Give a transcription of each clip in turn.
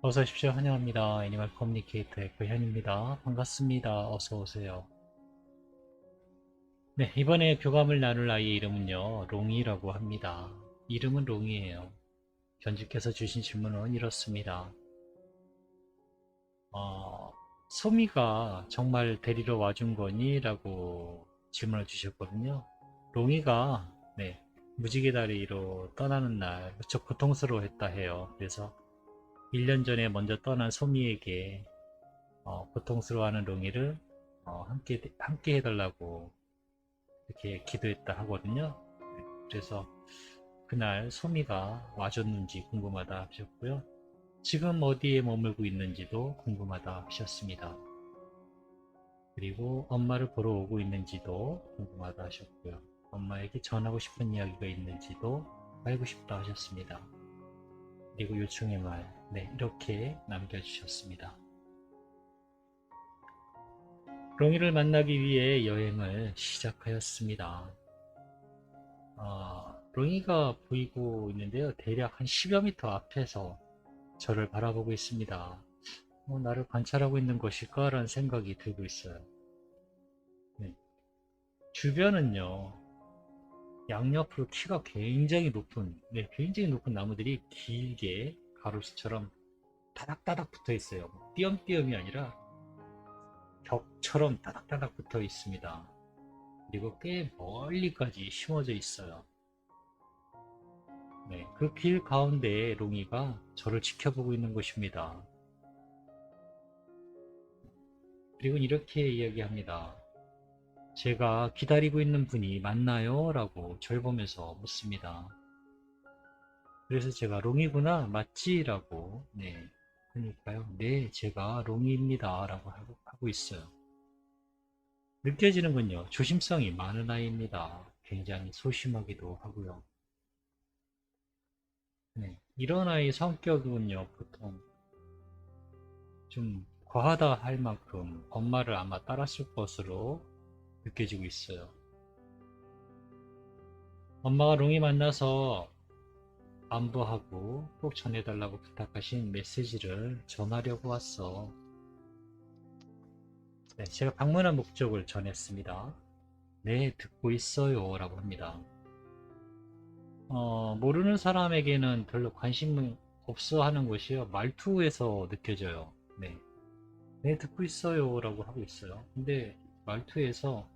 어서 오십시오. 환영합니다. 애니멀 커뮤니케이터의 고현입니다. 반갑습니다. 어서 오세요. 네, 이번에 교감을 나눌 아이의 이름은요, 롱이라고 합니다. 이름은 롱이에요. 견주께서 주신 질문은 이렇습니다. 어, 소미가 정말 데리러 와준 거니? 라고 질문을 주셨거든요. 롱이가, 네, 무지개 다리로 떠나는 날, 무척 고통스러워했다 해요. 그래서 1년 전에 먼저 떠난 소미에게 어, 고통스러워하는 롱이를 어, 함께 함께 해달라고 이렇게 기도했다 하거든요. 그래서 그날 소미가 와줬는지 궁금하다 하셨고요. 지금 어디에 머물고 있는지도 궁금하다 하셨습니다. 그리고 엄마를 보러 오고 있는지도 궁금하다 하셨고요. 엄마에게 전하고 싶은 이야기가 있는지도 알고 싶다 하셨습니다. 그리고 요청의 말, 네, 이렇게 남겨주셨습니다. 롱이를 만나기 위해 여행을 시작하였습니다. 아, 롱이가 보이고 있는데요. 대략 한 10여 미터 앞에서 저를 바라보고 있습니다. 어, 나를 관찰하고 있는 것일까라는 생각이 들고 있어요. 네. 주변은요, 양옆으로 키가 굉장히 높은, 네, 굉장히 높은 나무들이 길게 가로수처럼 따닥따닥 붙어 있어요. 뭐 띄엄띄엄이 아니라 벽처럼 따닥따닥 붙어 있습니다. 그리고 꽤 멀리까지 심어져 있어요. 네, 그 길 가운데 롱이가 저를 지켜보고 있는 것입니다. 그리고 이렇게 이야기합니다. 제가 기다리고 있는 분이 맞나요? 라고 저를 보면서 묻습니다. 그래서 제가 롱이구나 맞지? 라고 네 그러니까요 네 제가 롱이입니다 라고 하고, 하고 있어요 느껴지는군요 조심성이 많은 아이입니다 굉장히 소심하기도 하고요 네, 이런 아이 성격은요 보통 좀 과하다 할 만큼 엄마를 아마 따랐을 것으로 느껴지고 있어요 엄마가 롱이 만나서 안부하고 꼭 전해달라고 부탁하신 메시지를 전하려고 왔어. 네, 제가 방문한 목적을 전했습니다. 네, 듣고 있어요. 라고 합니다. 어, 모르는 사람에게는 별로 관심 없어 하는 것이요. 말투에서 느껴져요. 네. 네, 듣고 있어요. 라고 하고 있어요. 근데 말투에서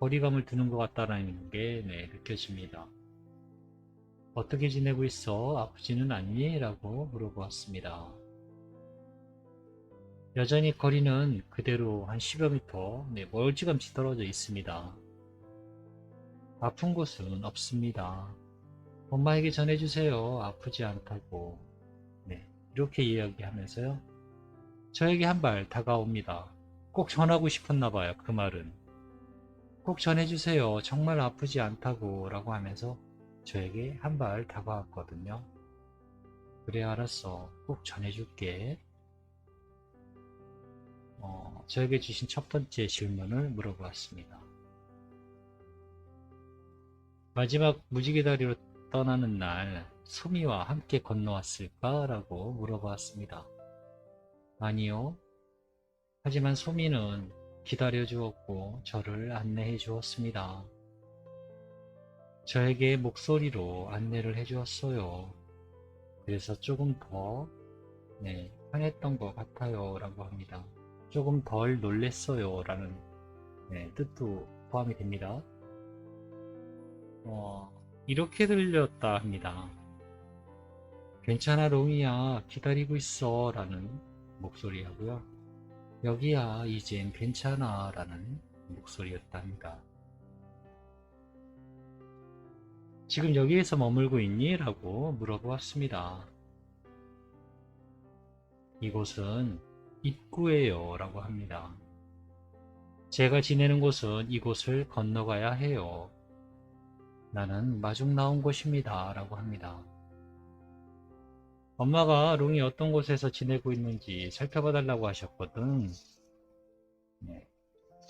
거리감을 두는 것 같다는 게 네, 느껴집니다. 어떻게 지내고 있어? 아프지는 않니? 라고 물어보았습니다. 여전히 거리는 그대로 한 10여 미터 네, 멀찌감치 떨어져 있습니다. 아픈 곳은 없습니다. 엄마에게 전해주세요. 아프지 않다고. 네, 이렇게 이야기하면서요. 저에게 한 발 다가옵니다. 꼭 전하고 싶었나 봐요. 그 말은. 꼭 전해주세요. 정말 아프지 않다고 라고 하면서 저에게 한 발 다가왔거든요. 그래 알았어. 꼭 전해줄게. 어, 저에게 주신 첫 번째 질문을 물어보았습니다. 마지막 무지개 다리로 떠나는 날 소미와 함께 건너왔을까? 라고 물어보았습니다. 아니요. 하지만 소미는 기다려 주었고 저를 안내해 주었습니다. 저에게 목소리로 안내를 해 주었어요. 그래서 조금 더 네, 편했던 것 같아요 라고 합니다. 조금 덜 놀랬어요 라는 네, 뜻도 포함이 됩니다. 어, 이렇게 들렸다 합니다. 괜찮아 롱이야 기다리고 있어 라는 목소리 하고요. 여기야 이젠 괜찮아 라는 목소리였다 합니다. 지금 여기에서 머물고 있니? 라고 물어보았습니다. 이곳은 입구예요. 라고 합니다. 제가 지내는 곳은 이곳을 건너가야 해요. 나는 마중 나온 곳입니다. 라고 합니다. 엄마가 롱이 어떤 곳에서 지내고 있는지 살펴봐 달라고 하셨거든. 네.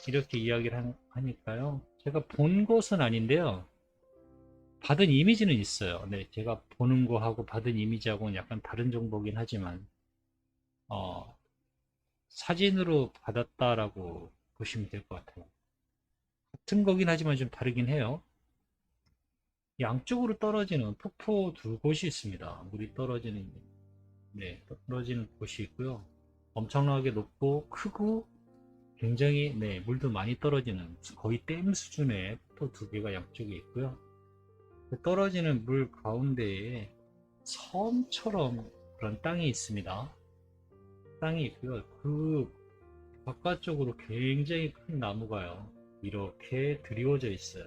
이렇게 이야기를 하니까요. 제가 본 곳은 아닌데요. 받은 이미지는 있어요. 네, 제가 보는 거하고 받은 이미지하고는 약간 다른 정보긴 하지만 어, 사진으로 받았다라고 보시면 될 것 같아요. 같은 거긴 하지만 좀 다르긴 해요. 양쪽으로 떨어지는 폭포 두 곳이 있습니다. 물이 떨어지는, 네, 떨어지는 곳이 있고요. 엄청나게 높고 크고 굉장히, 네, 물도 많이 떨어지는 거의 댐 수준의 폭포 두 개가 양쪽에 있고요. 그 떨어지는 물 가운데에 섬처럼 그런 땅이 있습니다. 땅이 있고요. 그 바깥쪽으로 굉장히 큰 나무가요. 이렇게 드리워져 있어요.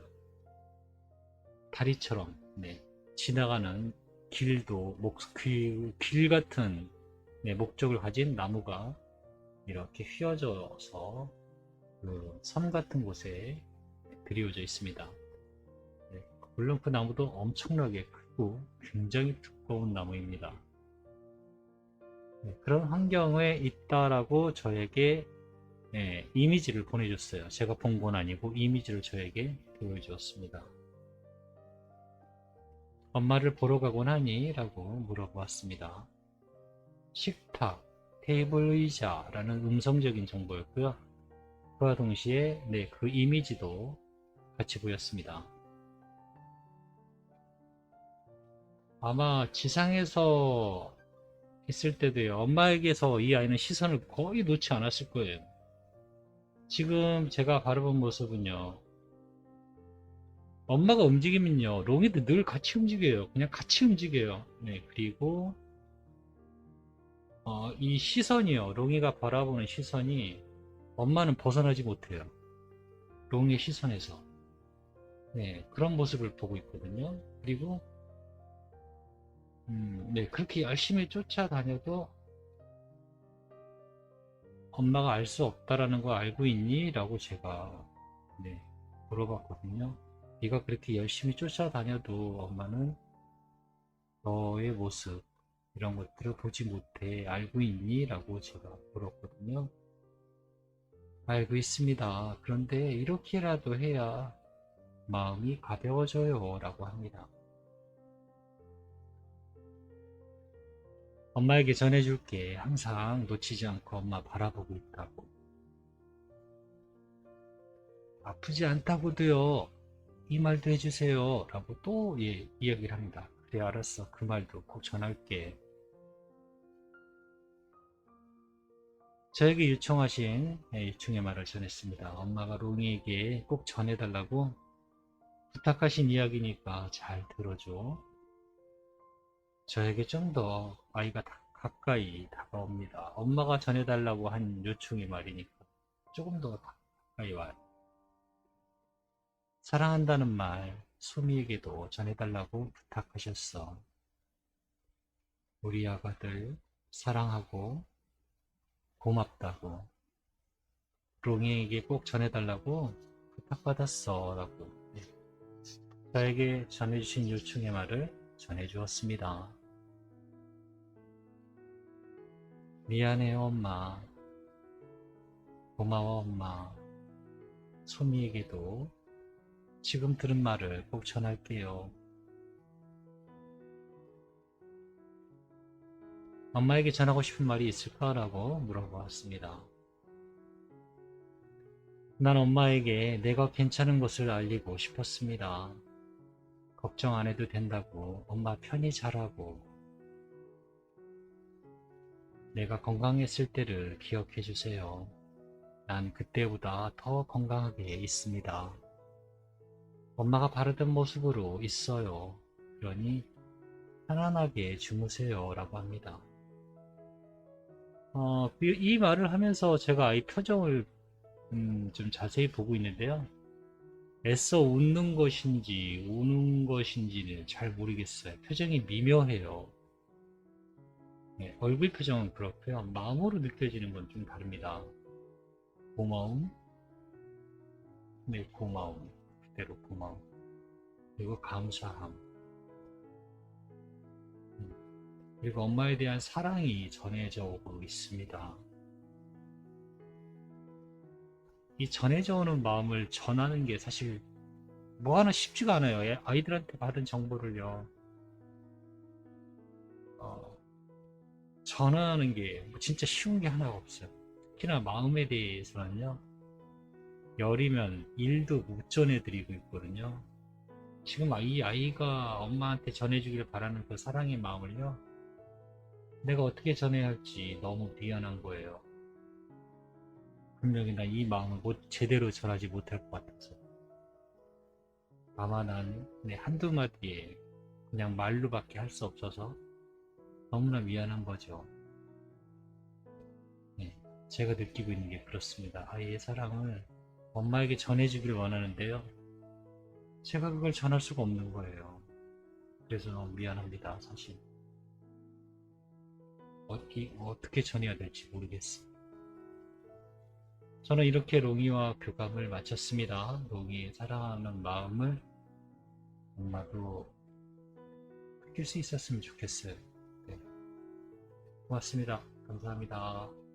다리처럼, 네. 지나가는 길도, 목, 길, 길 같은, 네, 목적을 가진 나무가 이렇게 휘어져서 그 섬 같은 곳에 드리워져 있습니다. 네, 물론 그 나무도 엄청나게 크고 굉장히 두꺼운 나무입니다. 네, 그런 환경에 있다라고 저에게 예, 이미지를 보내줬어요. 제가 본 건 아니고 이미지를 저에게 보여주었습니다. 엄마를 보러 가곤 하니? 라고 물어보았습니다. 식탁, 테이블 의자라는 음성적인 정보였고요. 그와 동시에 네, 그 이미지도 같이 보였습니다. 아마 지상에서 있을 때도요, 엄마에게서 이 아이는 시선을 거의 놓지 않았을 거예요. 지금 제가 바라본 모습은요, 엄마가 움직이면요, 롱이도 늘 같이 움직여요. 그냥 같이 움직여요. 네, 그리고, 어, 이 시선이요, 롱이가 바라보는 시선이 엄마는 벗어나지 못해요. 롱의 시선에서. 네, 그런 모습을 보고 있거든요. 그리고, 음, 네, 그렇게 열심히 쫓아다녀도 엄마가 알 수 없다라는 거 알고 있니? 라고 제가 네, 물어봤거든요. 네가 그렇게 열심히 쫓아다녀도 엄마는 너의 모습 이런 것들을 보지 못해 알고 있니? 라고 제가 물었거든요. 알고 있습니다. 그런데 이렇게라도 해야 마음이 가벼워져요. 라고 합니다. 엄마에게 전해줄게. 항상 놓치지 않고 엄마 바라보고 있다고. 아프지 않다고도요. 이 말도 해주세요. 라고 또 예, 이야기를 합니다. 그래, 알았어. 그 말도 꼭 전할게. 저에게 요청하신 예, 요청의 말을 전했습니다. 엄마가 롱이에게 꼭 전해달라고 부탁하신 이야기니까 잘 들어줘. 저에게 좀 더 아이가 다- 가까이 다가옵니다. 엄마가 전해달라고 한 요청의 말이니까 조금 더 가까이 와요. 사랑한다는 말 소미에게도 전해달라고 부탁하셨어. 우리 아가들 사랑하고 고맙다고 롱이에게 꼭 전해달라고 부탁받았어 라고 네. 저에게 전해주신 요청의 말을 전해주었습니다. 미안해요, 엄마. 고마워, 엄마. 소미에게도 지금 들은 말을 꼭 전할게요. 엄마에게 전하고 싶은 말이 있을까라고 물어보았습니다. 난 엄마에게 내가 괜찮은 것을 알리고 싶었습니다. 걱정 안 해도 된다고 엄마 편히 자라고 내가 건강했을 때를 기억해 주세요. 난 그때보다 더 건강하게 있습니다. 엄마가 바르던 모습으로 있어요. 그러니 편안하게 주무세요. 라고 합니다. 어, 이, 이 말을 하면서 제가 아이 표정을 음, 좀 자세히 보고 있는데요. 애써 웃는 것인지 우는 것인지는 잘 모르겠어요. 표정이 미묘해요. 네, 얼굴 표정은 그렇고요. 마음으로 느껴지는 건 좀 다릅니다. 고마움, 네, 고마움, 그대로 고마움, 그리고 감사함, 음, 그리고 엄마에 대한 사랑이 전해져 오고 있습니다. 이 전해져 오는 마음을 전하는 게 사실 뭐 하나 쉽지가 않아요. 애- 아이들한테 받은 정보를요. 어, 전하는 게뭐 진짜 쉬운 게 하나가 없어요. 특히나 마음에 대해서는요. 열이면 일도 못 전해드리고 있거든요. 지금 이 아이가 엄마한테 전해주길 바라는 그 사랑의 마음을요. 내가 어떻게 전해야 할지 너무 미안한 거예요. 분명히 나 이 마음을 못, 제대로 전하지 못할 것 같아서. 아마 난 네, 한두 마디에 그냥 말로밖에 할 수 없어서 너무나 미안한 거죠. 네, 제가 느끼고 있는 게 그렇습니다. 아이의 사랑을 엄마에게 전해주길 원하는데요. 제가 그걸 전할 수가 없는 거예요. 그래서 너무 미안합니다, 사실. 어떻게, 전해야 될지 모르겠어요. 저는 이렇게 롱이와 교감을 마쳤습니다. 롱이의 사랑하는 마음을 엄마도 느낄 수 있었으면 좋겠어요. 네. 고맙습니다. 감사합니다.